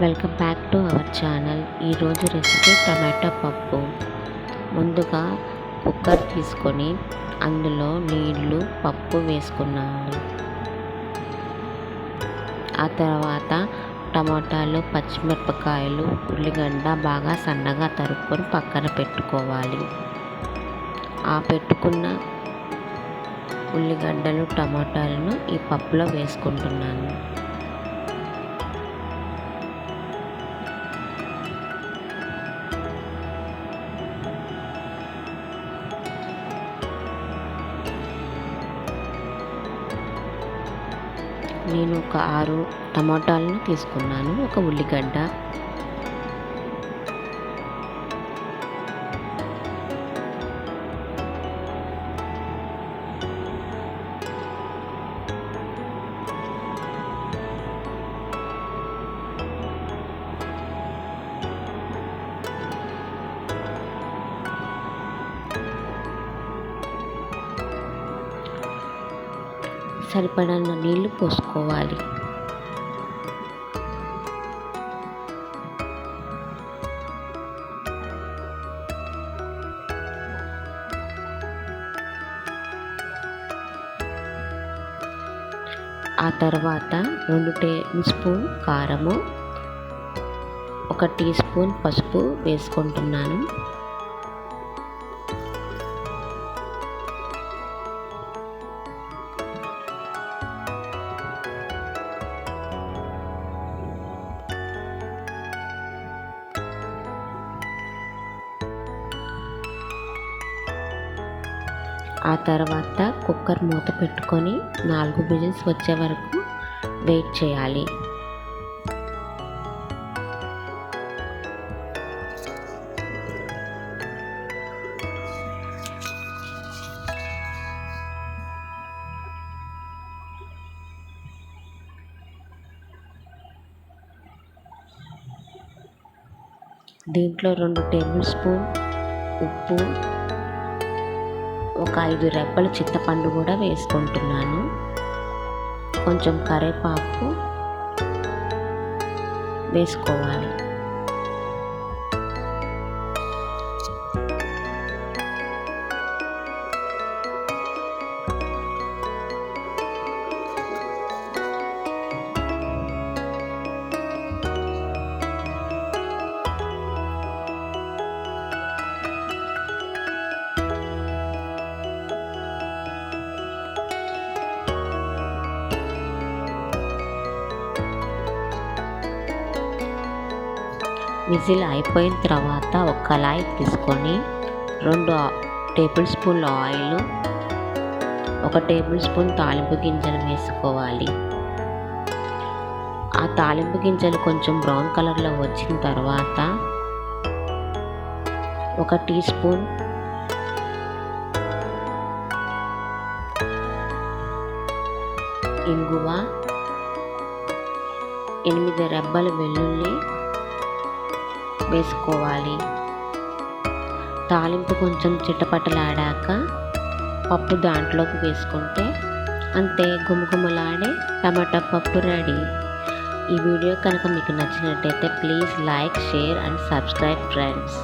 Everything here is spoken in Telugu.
Welcome back to our channel ఈరోజు రెసిపీ టమాటా పప్పు. ముందుగా కుక్కర్ తీసుకొని అందులో నీళ్ళు పప్పు వేసుకున్నాను. ఆ తర్వాత టమాటాలు పచ్చిమిరపకాయలు ఉల్లిగడ్డ బాగా సన్నగా తరుక్కొని పక్కన పెట్టుకోవాలి. ఆ పెట్టుకున్న ఉల్లిగడ్డలు టమాటాలను ఈ పప్పులో వేసుకుంటున్నాను. నేను ఒక ఆరు టమాటాలను తీసుకున్నాను. ఒక ఉల్లిగడ్డ సరిపడన్న నీళ్ళు పోసుకోవాలి. ఆ తర్వాత రెండు టేబుల్ స్పూన్ కారము ఒక టీ స్పూన్ పసుపు వేసుకుంటున్నాను. ఆ తర్వాత కుక్కర్ మూత పెట్టుకొని నాలుగు విజిల్స్ వచ్చే వరకు వెయిట్ చేయాలి. దీంట్లో రెండు టేబుల్ స్పూన్ ఉప్పు ఒక ఐదు రెబ్బల చింతపండు కూడా వేసుకుంటున్నాను. కొంచెం కరేపాకు వేసుకోవాలి. విజిల్ అయిపోయిన తర్వాత ఒక కళాయి తీసుకొని రెండు టేబుల్ స్పూన్ల ఆయిల్ ఒక టేబుల్ స్పూన్ తాలింపు గింజలు వేసుకోవాలి. ఆ తాలింపు గింజలు కొంచెం బ్రౌన్ కలర్లో వచ్చిన తర్వాత ఒక టీ స్పూన్ ఇంగువ ఎనిమిది రెబ్బల వెల్లుల్లి వేసుకోవాలి. తాలింపు కొంచెం చిటపటలాడాక పప్పు దాంట్లోకి వేసుకుంటే అంతే గుమగుమలాడే టమాటా పప్పు రెడీ. ఈ వీడియో కనుక మీకు నచ్చినట్టయితే please like share and subscribe friends.